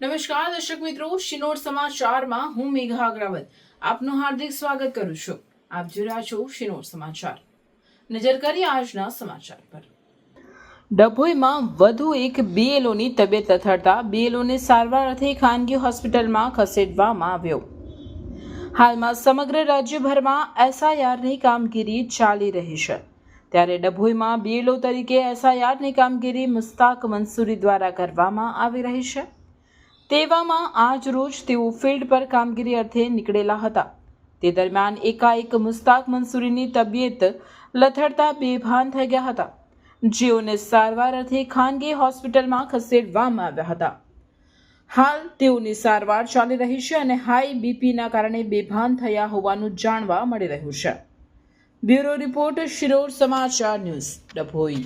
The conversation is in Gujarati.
નમસ્કાર, દર્શક મિત્રો. શિનોર સમાચારમાં હું મેઘા અગ્રવાલ આપનું હાર્દિક સ્વાગત કરું છું. આપ જોઈ રહ્યા છો શિનોર સમાચાર. નજર કરીએ આજના સમાચાર પર. ડભોઈમાં વધુ એક બીએલઓની તબિયત લથડતા બીએલઓને સારવાર અર્થે ખાનગી હોસ્પિટલમાં ખસેડવામાં આવ્યો. હાલમાં સમગ્ર રાજ્યભરમાં એસઆઈઆરની કામગીરી ચાલી રહી છે. ત્યારે ડભોઈમાં બીએલઓ તરીકે એસઆઈઆરની કામગીરી મુસ્તાક મંસૂરી દ્વારા કરવામાં આવી રહી છે. તેવામાં આજ રોજ તેઓ ફિલ્ડ પર કામગીરી અર્થે નીકળેલા હતા. તે દરમિયાન એકાએક મુસ્તાક મંસૂરીની તબિયત લથડતા બેભાન થઈ ગયા હતા. જેઓને સારવાર અર્થે ખાનગી હોસ્પિટલમાં ખસેડવામાં આવ્યા હતા. હાલ તેઓની સારવાર ચાલી રહી છે અને હાઈ બીપીના કારણે બેભાન થયા હોવાનું જાણવા મળી રહ્યું છે. બ્યુરો રિપોર્ટ શિરોર સમાચાર ન્યૂઝ ડભોઈ.